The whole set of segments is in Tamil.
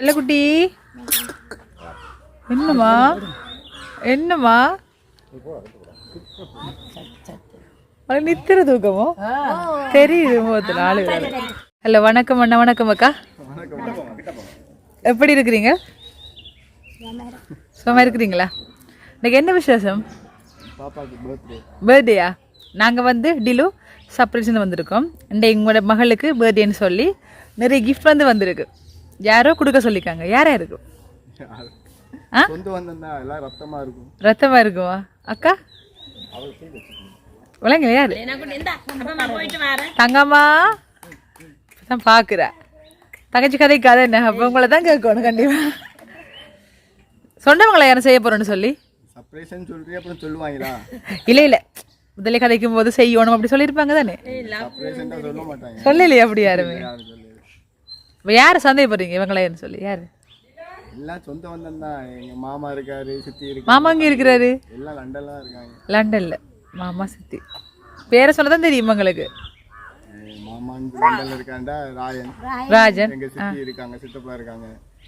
செல்லக்குட்டி என்னம்மா? என்னம்மா? நித்திர தூக்கமோ? தெரியுது முகத்துல ஆளு ஹலோ வணக்கம் அண்ணா வணக்கம் அக்கா. எப்படி இருக்கிறீங்க? சும்மா இருக்கிறீங்களா? இன்னைக்கு என்ன விசேஷம்? பர்த்டேயா நாங்கள் வந்து டிலு சர்ப்ரைஸ்னு வந்திருக்கோம். இந்த எங்களோட மகளுக்கு பர்த்டேன்னு சொல்லி நிறைய கிஃப்ட் வந்து வந்திருக்கு. யாரோ கொடுக்க சொல்லிக்காங்க. யாரா இருக்கும் சொந்த வந்தா எல்லாம் ரத்தமா இருக்கும். ரத்தமா இருக்குமா அக்கா? விளங்க யாரு? தங்கம்மா? தான் பார்க்குற தங்கச்சி கதைக்கு கதை என்ன? அப்போ உங்களை தான் கேட்கணும் கண்டிப்பா. சொன்னவங்களா யாரும் செய்ய போறோன்னு சொல்லி? சர்ப்ரைஸ்னு சொல்றீங்க அப்புறம் சொல்லுவாங்களா? இல்லை இல்லை. முதல்ல கதைக்கும் போது செய்யணும் அப்படி சொல்லியிருப்பாங்க தானே? சொல்லலையே அப்படி யாருமே. இப்போ யார் சந்தேகப்படுறீங்க? இவங்களேன்னு சொல்லி யார்? எல்லாம் சொந்த வந்தம் தான். எங்க மாமா இருக்காரு சித்தி இருக்கு மாமா அங்கே இருக்கிறாரு? எல்லாம் லண்டன்ல தான் இருக்காங்க. லண்டன்ல. மாமா சித்தி. பேரை சொல்ல தான் தெரியும் எங்க மாமா லண்டன்ல இருக்காண்டா ராயன். ராஜன். எங்க சித்தி இருக்காங்க சித்தப்பா இருக்காங்க.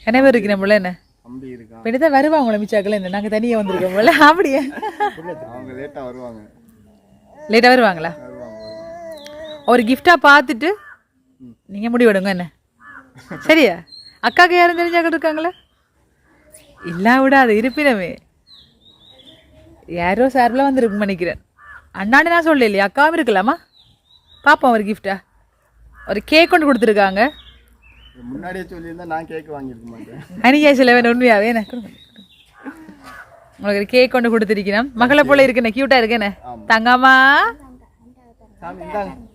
என்ன பேர் நம்மள என்ன? தம்பி இருக்கான் இப்படி தான் என்ன? நாங்கள் தனியாக வந்திருக்கோம் போல. அப்படியே? அவங்க வருவாங்க. லேட்டாக வருவாங்களா? வருவாங்க வருவாங்க. ஒரு கிஃப்டாக பார்த்துட்டு நீங்கள் முடிவெடுங்க என்ன? சரியா? அக்காக்கு யாரும் தெரிஞ்சாக்கிட்டு இருக்காங்களா? இல்லா விடாது இருப்பினமே யாரோ சார்பில் வந்திருக்கும் நினைக்கிறேன் அண்ணாண்டு நான் சொல்லலையே அக்காவும் இருக்கலாமா? பார்ப்போம் ஒரு கிஃப்டா ஒரு கேக் கொண்டு கொடுத்துருக்காங்க. முன்னாடியே சொல்லியிருந்தா நான் கேக் வாங்கியிருக்க மாட்டேன். அனியா சிலவன் உண்மையாவே உங்களுக்கு ஒரு கேக் கொண்டு கொடுத்துருக்கிறேன். மகளை போல இருக்குண்ணே க்யூட்டா இருக்கேண்ணே தங்கம்மா.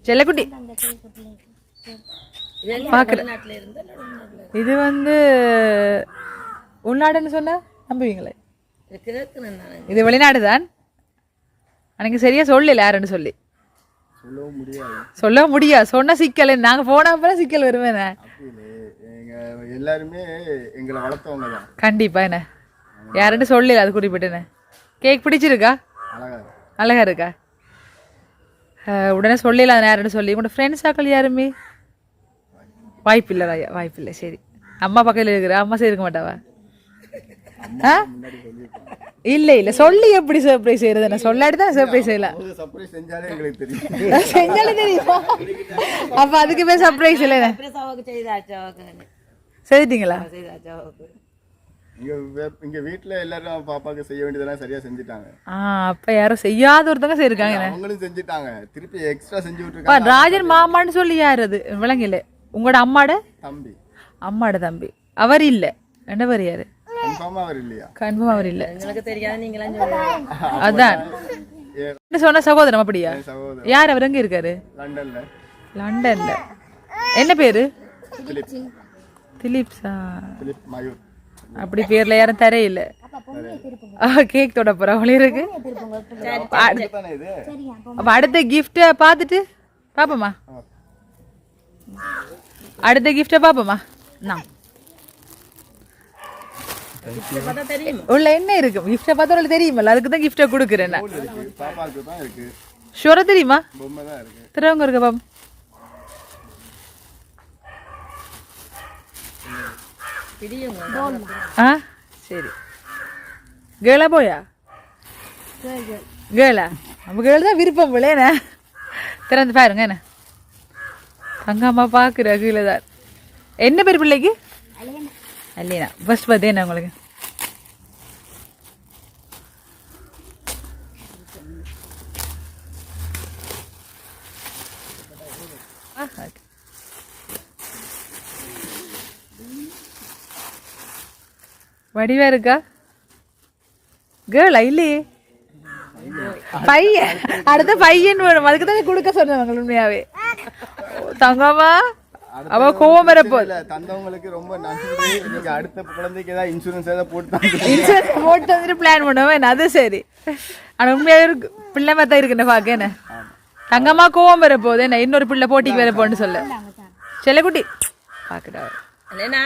செல்லக்குட்டி. பார்க்குறேன் இது வந்து உள்நாடுன்னு சொன்னா நம்புவீங்களே. இது வெளிநாடு தான் எனக்கு சரியா சொல்லல யாருன்னு சொல்லி. சொல்லவும் முடியாது. சொல்ல முடியாது. சொன்ன சிக்கல் நாங்க போன அப்புறம் சிக்கல் வருவேனே எல்லாருமே எங்களை வளர்த்தவங்க தான். கண்டிப்பா என்ன? யாருன்னு சொல்லல அது குறிப்பிட்டுன்னு கேக் பிடிச்சிருக்கா? அழகா இருக்கு. அழகா இருக்கா? அஹ் உடனே சொல்லல அது யாருன்னு சொல்லி. உங்களோட ஃப்ரெண்ட்ஸ் ஆக்கள் யாருமே? வாய்ப்பில்லை ராயா வாய்ப்பில்லை. சரி. அம்மா பக்கத்தில் இருக்கிற அம்மா செய்திருக்க மாட்டாவா? ஆ? இல்லை இல்லை. சொல்லி எப்படி சர்ப்ரைஸ் செய்யறது என்ன? சொல்லாடி தான் சர்ப்ரைஸ் செய்யலாம். சர்ப்ரைஸ் செஞ்சாலே எங்களுக்கு தெரியும். செஞ்சாலும் தெரியுமா? அப்ப அதுக்கு பேர் சர்ப்ரைஸ் இல்லை. செய்துட்டீங்களா? இங்க வீட்ல எல்லாரும் பாப்பாக்கு செய்ய வேண்டியதெல்லாம் சரியா செஞ்சுட்டாங்க. ஆ அப்ப யாரும் செய்யாத ஒருத்தவங்க செய்யிருக்காங்க அவங்களும் செஞ்சுட்டாங்க. திருப்பி எக்ஸ்ட்ரா செஞ்சு விட்டுருக்காங்க. ராஜன் மாமான்னு சொல்லி யார் அது? விளங்கல உங்களோட அம்மாட? தம்பி. அம்மாட தம்பி. அவர் இல்லை. என்ன பேர் யாரு? கன்ஃபார்மா அவர் இல்லை. அதான். என்ன சொன்ன சகோதரம் அப்படியா? யார் அவர்? எங்க இருக்காரு? லண்டன்ல. லண்டன்ல. என்ன பேரு? மயூர். அப்படி பேர்ல யாரும் தரையில்ல கேக் தொட போற அவளே இருக்கு. அப்ப அடுத்த கிஃப்ட பார்த்துட்டு பாப்போமா. அடுத்த கிஃப்ட பாப்போமா நான் பார்த்தா உள்ள என்ன இருக்கும் கிஃப்ட பார்த்தா உங்களுக்கு தெரியுமல்ல அதுக்கு தான் கிஃப்ட கொடுக்குறேன் நான் இருக்கு தெரியுமா பொம்மை தான் திறவங்க இருக்க பாப்போம் ஆ சரி கேளா போயா கேளா நம்ம கேர்ள் தான் விருப்பம் போல என்ன திறந்து பாருங்க என்ன தங்கம்மா பார்க்குற கீழே தான். என்ன பேர் பிள்ளைக்கு? அல்லீனா ஃபர்ஸ்ட் பர்த்டே என்ன உங்களுக்கு? வடிவா இருக்கா? கேர்ளா இல்லையே? பையன். அடுத்த பையன் வேணும் அதுக்கு தான் கொடுக்க சொன்னவங்க உண்மையாவே. தங்கம்மா? அவ கோவம் இல்ல தந்தவங்களுக்கு ரொம்ப நன்றி. நீங்க அடுத்த குழந்தைக்கு ஏதாவது இன்சூரன்ஸ் ஏதாவது போட்டு இன்சூரன்ஸ் போட்டு வந்துட்டு பிளான் பண்ணுவேன் அது சரி. ஆனா உண்மையாவே இருக்கு பிள்ளை மாதிரி தான் இருக்குன்னு பாக்க என்ன? தங்கம்மா கோவம் வர போகுது என்ன? இன்னொரு பிள்ளை போட்டிக்கு வர போன்னு சொல்ல. செல்லக்குட்டி. பாக்குறா இல்லைண்ணா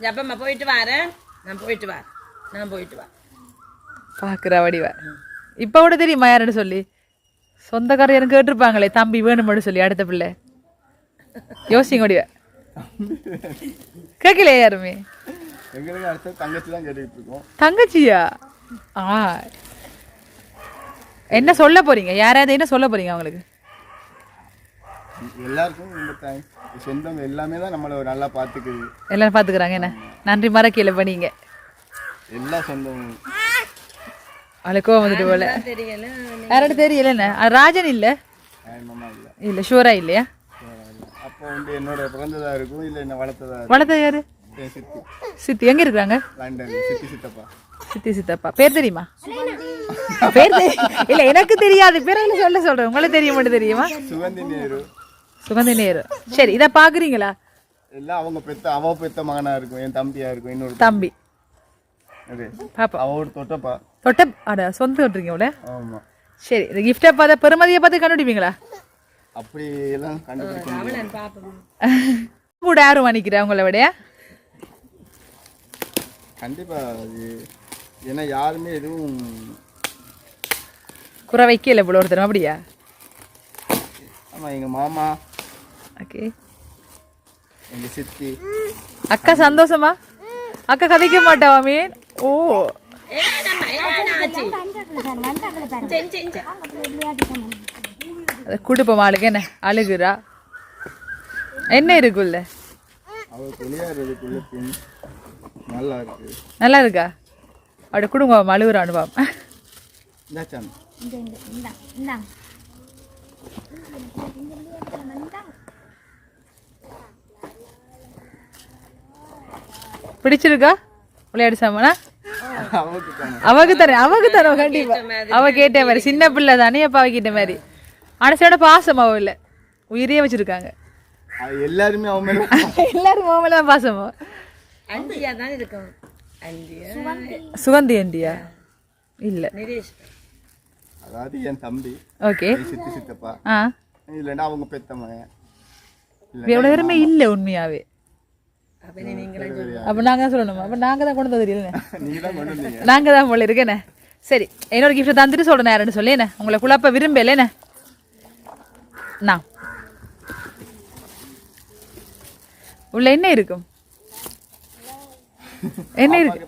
ஜப்பம்மா போயிட்டு வரேன். நான் போயிட்டு வரேன். நான் போயிட்டு வரேன். பாக்குறா வடிவா. இப்ப கூட தெரியுமா யாருன்னு சொல்லி? சொந்தக்காரர் யாரும் கேட்டிருப்பாங்களே தம்பி வேணும்னு சொல்லி அடுத்த பிள்ளை. யோசிங்க வடிவா கேட்கலையா யாருமே? எங்களுக்கு அடுத்து தங்கச்சி தான் கேட்டுக்கிட்டு இருக்கோம். தங்கச்சியா? ஆ. என்ன சொல்ல போறீங்க? யாராவது என்ன சொல்ல போறீங்க அவங்களுக்கு? எல்லாருக்கும் இந்த சொந்தம் எல்லாமே தான் நம்மளை நல்லா பார்த்துக்குது. எல்லாரும் பார்த்துக்கிறாங்க என்ன? நன்றி மறக்கல பண்ணீங்க. எல்லா சொந்தம் அவளுக்கு வந்துட்டு போல. தெரியல. யாராவது தெரியல என்ன? ராஜன் இல்லை? மாமா இல்லை. இல்லை ஷூரா இல்லையா? அப்போ வந்து என்னோட பிறந்ததா இருக்கும் இல்லை என்ன வளர்த்ததா இருக்கும் வளர்த்த யாரு? என் சித்தி. சித்தி. எங்க இருக்கிறாங்க? லண்டன் சித்தி சித்தப்பா. சித்தி சித்தப்பா. பேர் தெரியுமா? பேர் தெரி- இல்ல எனக்கு தெரியாது. பேர் என்ன சொல்ல சொல்றேன்? உங்களுக்கு தெரிய மட்டும் தெரியுமா? சுகந்தி நேரு. சுகந்தி நேரு. சரி இதை பாக்குறீங்களா எல்லாம் அவங்க பெத்த அவ பெத்த மகனா இருக்கும் என் தம்பியா இருக்கும் இன்னொரு தம்பி. ஓகே பாப்பா அவ தொட்டப்பா. தொட்ட அட சொந்த தொட்டுறீங்க ஆமா. சரி இந்த கிஃப்டை பார்த்த பெருமதியை பார்த்து கண்டுபிடிப்பீங்களா? அப்படி எல்லாம் கண்டுபிடிக்க முடியாது. நான் பார்ப்போம். கூட யாரும் மன்னிக்கிறா உங்களை விட? கண்டிப்பா அது ஏன்னா யாருமே எதுவும் குறை வைக்கல இவ்வளோ ஒருத்தர் அப்படியா? ஆமா எங்க மாமா ஓகே. எங்க சித்தி. அக்கா சந்தோஷமா? அக்கா கதைக்க மாட்டாவா மீன் ஓ. அது குடுப்பம் ஆளுக்கு என்ன அழுகுறா என்ன இருக்குல்ல நல்லா இருக்கு. நல்லா இருக்கா? அப்படி குடும்பம் அழுகுற அனுபவம் பிடிச்சிருக்கா? விளையாடு சாமானா? அவளுக்கு அவக்கு தானே அவக்கு தானே கண்டிப்பா. அவ கேட்ட மாதிரி சின்ன பிள்ளை தானே அப்பா அவ கேட்ட மாதிரி. ஆனசோட பாசம் அவ இல்ல. உயிரே வச்சிருக்காங்க. எல்லாருமே அவன் மேல எல்லாரும் மாமல தான் பாசமா அஞ்சியா தான் இருக்கும் அஞ்சியா சுகந்தி ஆண்டியா இல்ல. நிரேஷ். அதாவது என் தம்பி. ஓகே. சித்தி சித்தப்பா. ஆ. இல்லைன்னா அவங்க பெத்த மகன். எவ்வளவு பேருமே இல்ல உண்மையாவே. அப்ப நீங்களும் அப்ப நாங்க தான் சொல்லணுமா? அப்ப நாங்க தான் கொண்டு வந்து தெரியல நீங்க தான் போல இருக்கேனே சரி என்னோட கிஃப்ட் தந்துட்டு சொல்றேன் யாருன்னு சொல்லி என்ன? உங்களை குழப்ப விரும்பல என்ன? நான் உள்ள என்ன இருக்கும் என்ன இருக்கு?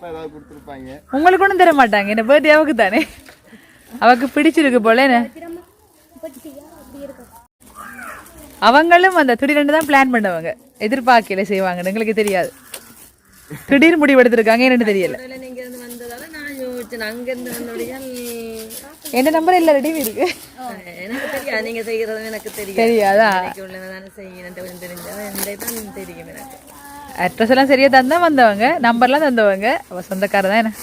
உங்களுக்கு ஒன்றும் தர மாட்டாங்க. என்ன பர்த்டே அவக்கு தானே. அவக்கு பிடிச்சிருக்கு போல என்ன? அவங்களும் அந்த திடீர்னு தான் பிளான் பண்ணவங்க. எதிர்பார்க்கல செய்வாங்கன்னு. எங்களுக்கு தெரியாது. திடீர் முடிவு எடுத்திருக்காங்க. என்னன்னு தெரியல. நான் யோசிச்சேன் அங்க இருந்து வந்தோடையால் என்ன நம்பர் இல்ல ரெடி இருக்கு. எனக்கு தெரியாது நீங்க செய்யறது எனக்கு தெரியும் தெரியாதா? தெரிஞ்சா தான் தெரியும் எனக்கு. அட்ரஸ் எல்லாம் சரியா தந்தா வந்தவங்க நம்பர்லாம் தந்தவங்க அவ சொந்தக்கார தான் என்ன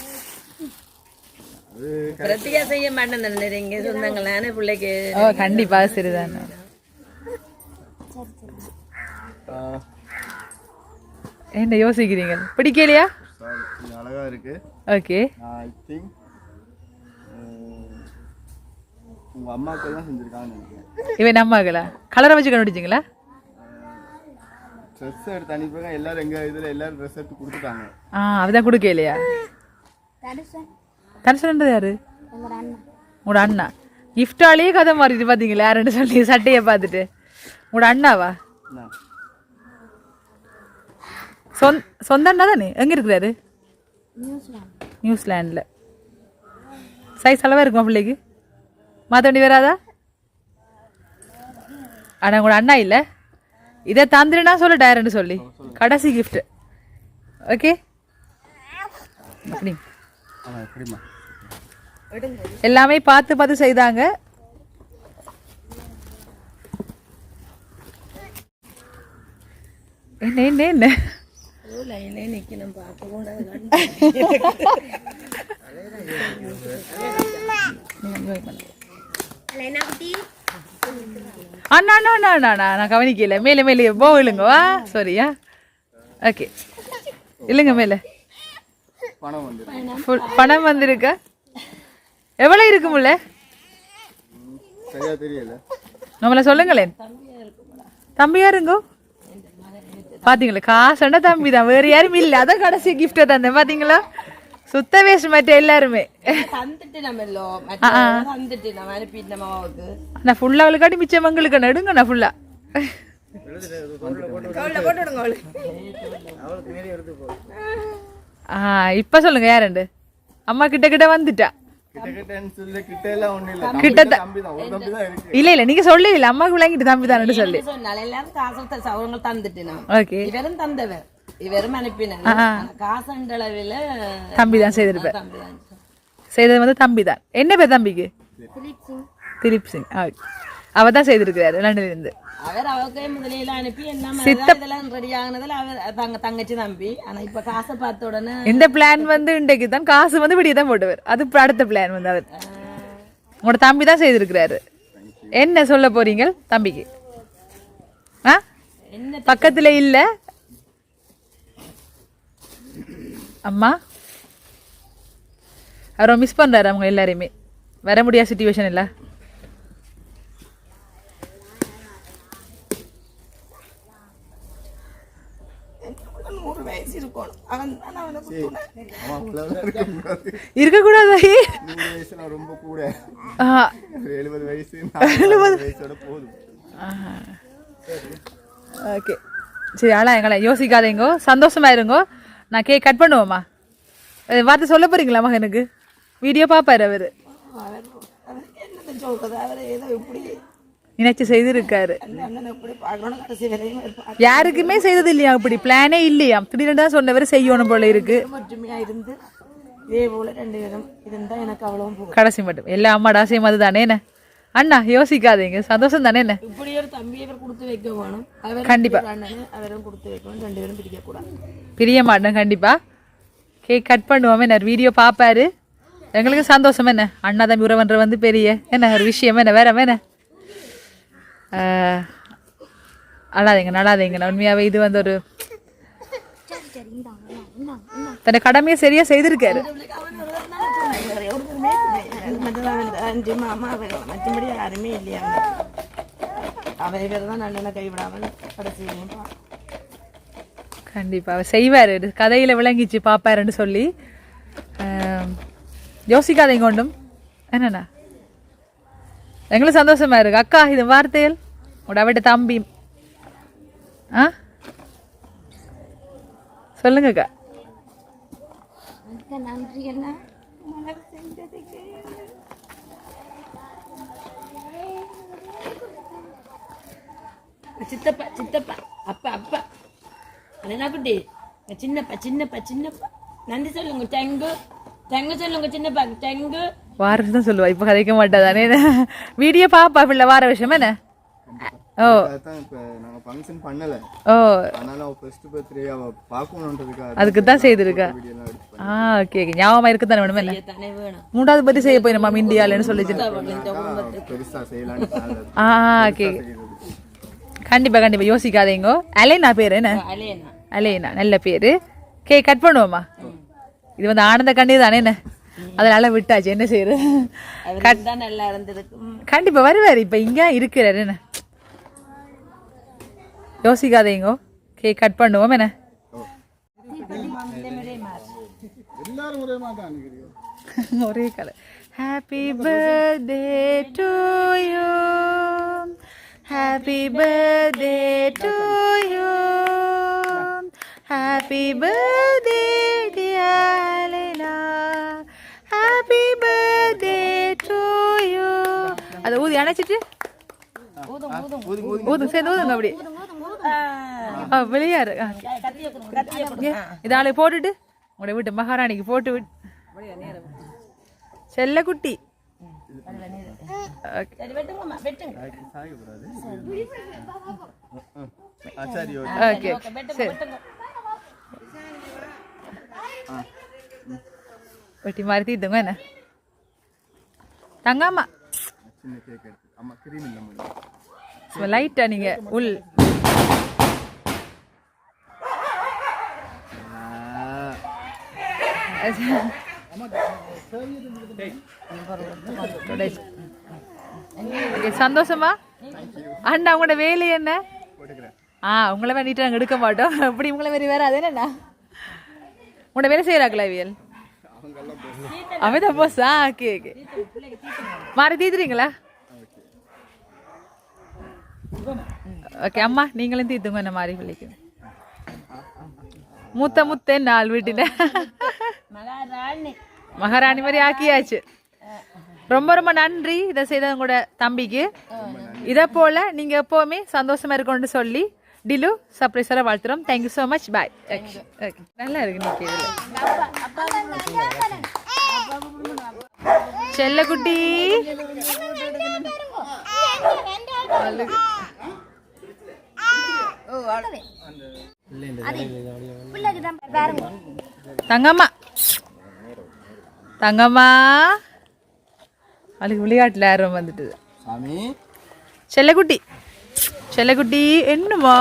பிரத்தியா செய்ய மாட்டேன் நினைக்கிறீங்க சொந்தங்களான பிள்ளைக்கு ஓ கண்டிப்பா அது சரிதான் என்ன யோசிக்கிறீங்க? பிடிக்கலையா? அழகா இருக்கு. ஓகே ஐ திங்க் உங்க அம்மாவுக்கு தான் செஞ்சிருக்காங்கன்னு நினைக்கிறேன். இவன் நம்மாங்களா கலரை வச்சு கண்டுபிடிச்சிங்களா ட்ரெஸ் எடுத்து அனுப்பிருக்காங்க எல்லாரும் எங்க இதுல எல்லாரும் ட்ரெஸ் எடுத்து கொடுத்துட்டாங்க. ஆ அவதான் கொடுக்கலையா? தனுஷன்றது யாரு? உங்களோட அண்ணா. கிஃப்டாலேயே கதை மாறிட்டு பார்த்தீங்களா யாருன்னு சொல்லி சட்டையை பார்த்துட்டு. உங்களோட அண்ணாவா? சொந்த சொந்த அண்ணா தானே? எங்கே இருக்கிறாரு? நியூசிலாண்டில் சைஸ் அளவாக இருக்குமா பிள்ளைக்கு? மாற்ற வராதா? ஆனால் உங்களோட அண்ணா இல்லை. இதை தந்துருன்னா சொல்லு டயர்னு சொல்லி. கடைசி கிஃப்ட் ஓகே அப்படி எல்லாமே பார்த்து பார்த்து செய்தாங்க. என்ன என்ன என்ன? லைனே நிக்கணும் பார்க்க கூடாது அண்ணா அண்ணா அண்ணா அண்ணா அண்ணா நான் கவனிக்கல. மேலே மேலே போ இல்லைங்க வா. சாரியா ஓகே இல்லைங்க மேலே. பணம் வந்து ஃபுல் பணம் வந்திருக்கா? எவ்வளோ இருக்குமுல்ல சரியா தெரியல. நம்மள சொல்லுங்களேன். தம்பி யாருங்கோ பாத்தீங்களா? காசுன்னா தம்பி தான். வேற யாரும் இல்ல. அதான் கடைசி கிஃப்ட் தந்தேன். பாத்தீங்களா? சுத்த வேஸ்ட் மற்ற எல்லாருமே நான் ஃபுல்லா அவளுக்காட்டி மிச்சம் எங்களுக்கு நடுங்க நான் ஃபுல்லா ஆ இப்போ சொல்லுங்க யாருண்டு அம்மா கிட்ட கிட்ட வந்துட்டா. இல்ல. கிட்டத்த- தம்பி தான். ஒரு தம்பி தான் இருக்கு. இல்ல இல்ல நீங்க சொல்லி இல்ல. அம்மாக்கு விளங்கிட்டு தம்பி தானு சொல்லி. எல்லாரும் காசு அவங்க தந்துட்டு நான். ஓகே. இவரும் தந்தவர். இவரும் அனுப்பினார். ஆனா காசு அளவில் தம்பி தான் செய்திருப்பேன் தம்பி தான். செய்தது வந்து தம்பி தான் என்ன பேர் தம்பிக்கு? திலீப் சிங். அவ தான் செய்திருக்கிறாரு லண்டன்ல இருந்து அவர் அவக்கே முதலில அனுப்பி என்ன இதெல்லாம் ரெடி ஆகுனதுல அவர் தங்க தங்கச்சி தம்பி. ஆனா இப்ப காசை பார்த்த உடனே இந்த பிளான் வந்து இன்றைக்கு தான் காசு வந்து விடிய தான் போட்டுவர். அது அடுத்த பிளான் வந்து அவர். உங்களோட தம்பி தான் செய்திருக்கிறாரு. என்ன சொல்ல போறீங்க தம்பிக்கு? ஆ? என்ன பக்கத்துல இல்ல. அம்மா? அவரை மிஸ் பண்றாரு அவங்க எல்லாரையுமே. வர முடியாத சுச்சுவேஷன் இல்ல. இருக்கக்கூடாது. ரொம்ப கூட. எழுபது வயசு வயசோட போதும். ஓகே சரி ஆளா எங்களை யோசிக்காதீங்கோ சந்தோஷமா இருங்கோ. நான் கேக் கட் பண்ணுவோம்மா. வார்த்தை சொல்ல போறீங்களா மகனுக்கு வீடியோ பார்ப்பாரு அவரு. நினைச்சு செய்திருக்காரு. யாருக்குமே செய்தது இல்லையா அப்படி? பிளானே இல்லையா? திடீர்னு தான் சொன்னவர் செய்யணும் போல இருக்கு. கடைசி மட்டும். எல்லா அம்மாடா சேம் அதுதானே என்ன? அண்ணா யோசிக்காதீங்க. சந்தோஷம் தானே என்ன? இப்படி ஒரு தம்பியை இவர் கொடுத்து வைக்க வேணும் கண்டிப்பா. அவரும் கொடுத்து வைக்கணும் ரெண்டு பேரும் பிரிக்க கூடாது பிரிய மாட்டேன் கண்டிப்பா. கேக் கட் பண்ணுவோம். என்ன வீடியோ பார்ப்பாரு. எங்களுக்கு சந்தோஷம் என்ன? அண்ணா தம்பி உறவன்ற வந்து பெரிய. என்ன ஒரு விஷயம் என்ன? வேற என்ன? அழாதீங்க நடாதீங்க. நான் உண்மையாவே இது வந்து ஒரு தன்னை கடமையை சரியா செய்திருக்காரு. அஞ்சு மற்றபடி யாருமே இல்லையா அவர் தான் கைவிடாமல் கடைசி கண்டிப்பா அவர் செய்வாரு. கதையில விளங்கிச்சு பாப்பாருன்னு சொல்லி. யோசிக்காதீங்க ஒன்றும். என்னண்ணா? எங்களுக்கு சந்தோஷமா இருக்கு. அக்கா இது வார்த்தைகள்? உட அவட்ட தம்பி. ஆ? சொல்லுங்க அக்கா. சித்தப்பா சித்தப்பா. அப்பா அப்பா. என்ன குட்டி. சின்னப்பா சின்னப்பா சின்னப்பா. நன்றி சொல்லுங்க டெங்கு. டெங்கு சொல்லுங்க சின்னப்பா. டெங்கு. வாரம் தான் சொல்லுவா. இப்போ கதைக்க மாட்டாதானே வீடியோ பாப்பா பிள்ளை. வார விஷயம் என்ன? ஓ. அதான் இப்ப நாங்க ஃபங்க்ஷன் பண்ணல. ஓ. அதனால அவ ஃபர்ஸ்ட் பர்த்டே அவ பார்க்கணுன்றதுக்காக அதுக்கு தான் செய்திருக்கா? ஆ ஓகே ஓகே ஞாபகமா இருக்கு தானே வேணுமே? என்ன தானே வேணும். மூன்றாவது செய்ய போயிருமா இந்தியாலன்னு சொல்லிச்சு பண்ணா பெருசா செய்யலாம்னு plan ல இருக்கு. ஆ ஓகே கண்டிப்பா கண்டிப்பா. யோசிக்காதீங்க அலேனா பேர் என்ன? அலேனா. நல்ல பேரு. கே கட் பண்ணுவோமா? இது வந்து ஆனந்த கண்ணீர் தானே என்ன? அதனால விட்டாச்சு. என்ன செய்யறது? கண்டிப்பா வருவாரு. இப்ப இங்க இருக்கிறாரு என்ன? யோசிக்காதீங்க. கே கட் பண்ணுவோம் என்ன? ஒரே colour happy birthday to you happy birthday to you happy birthday டியலனா happy birthday to you அதை ஊதி அணைச்சிட்டு? ஊதி ஊதி ஊதுங்க சேர்ந்து ஊதுங்க அப்படி. வெளியாரு. ஆ. ஏ, இதை ஆளுக்கு போட்டுட்டு. உங்களோட வீட்டு மகாராணிக்கு போட்டு விட்டு செல்ல குட்டி ஓகே வெட்டி மாதிரி தீத்துங்க என்ன? தங்காமா. லைட்டா நீங்க உள். சந்தோஷமா? அண்ணா உங்களோட வேலை என்ன? ஆ உங்களை வேண்டிட்டு நாங்கள் எடுக்க மாட்டோம். அப்படி உங்களை மாரி வேற அது என்னண்ணா? உங்களோட வேலை செய்கிறாங்களா அவியல் அவன் தான் போஸா ஓகே ஓகே மாறி தீத்துறீங்களா? ஓகே. அம்மா நீங்களும் தீர்த்துங்க இந்த மாதிரி பிள்ளைக்கு மூத்த முத்த நாள் வீட்டில் மகாராணி மகாராணி மாதிரி ஆக்கியாச்சு ரொம்ப ரொம்ப நன்றி இதை செய்தவங்க கூட தம்பிக்கு இதை போல நீங்க எப்பவுமே சந்தோஷமா இருக்கணும்னு சொல்லி டிலு சர்ப்ரைஸாக வாழ்த்துறோம் thank you so much bye okay okay நல்லா இருக்கு நீ கேள்வி செல்லக்குட்டி அழுகு. தங்கம்மா தங்கம்மா அதுக்கு விளையாட்டுல ஆர்வம் வந்துட்டுது சாமி செல்லக்குட்டி செல்லக்குட்டி என்னம்மா